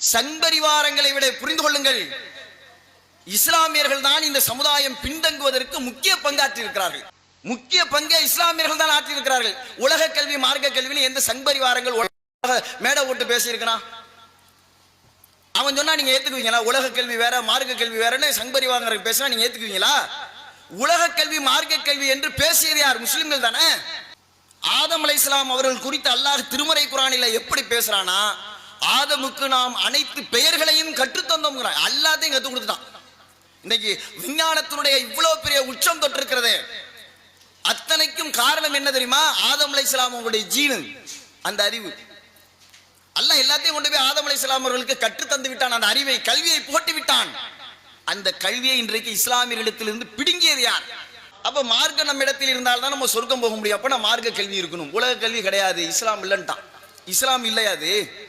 சண்பரிவாரங்களை விட புரிந்து கொள்ளுங்கள். இஸ்லாமியர்கள் தான் இந்த சமுதாயம் பின்தங்குவதற்கு முக்கிய பங்காற்றியிருக்கிறார்கள். முக்கிய பங்கை இஸ்லாமியர்கள் தான் ஆற்றியிருக்கிறார்கள். உலக கல்வி மார்க்க கல்வின்னு எந்த சண்பரிவாரங்கள் மேடை போட்டு பேசியிருக்கிறான் அவன் சொன்னா நீங்க ஏத்துக்குவீங்களா? உலக கல்வி வேற மார்க்க கல்வி வேறன்னு சங்பரிவாரங்க பேசினா நீங்க ஏத்துக்குவீங்களா? உலக கல்வி மார்க்க கல்வி என்று பேசியது யார்? முஸ்லிம்கள் தானே? ஆதம் இஸ்லாம் அவர்கள் குறித்து அல்லாஹ் திருமறை குரானில எப்படி பேசுறானா ஆதமுக்கு நாம் அனைத்து பெயர்களையும் கற்றுத்தந்தோம் எல்லாத்தையும் கற்றுக் கொடுத்துட்டான். இன்னைக்கு விஞ்ஞானத்தினுடைய இவ்வளவு பெரிய உச்சம் தொட்டிருக்கிறது அத்தனைக்கும் காரணம் என்ன தெரியுமா? ஆதம் அலைஹிஸ்ஸலாம் அவங்களுடைய ஜீனு. அந்த அறிவு. அல்லாஹ் எல்லாத்தையும் கொண்டு போய் ஆதம் இஸ்லாம் அவர்களுக்கு கற்றுத் தந்து விட்டான். அந்த அறிவை கல்வியை போட்டு விட்டான். அந்த கல்வியை இன்றைக்கு இஸ்லாமியர்களிடத்திலிருந்து பிடுங்கியது யார்? அப்ப மார்க்க நம்ம இடத்தில் இருந்தால் தான் நம்ம சொர்க்கம் போக முடியும். அப்ப மார்க்க கல்வி இருக்கணும். உலக கல்வி கிடையாது. இஸ்லாம் இல்லைன்ட்டான். இஸ்லாம் இல்லையாது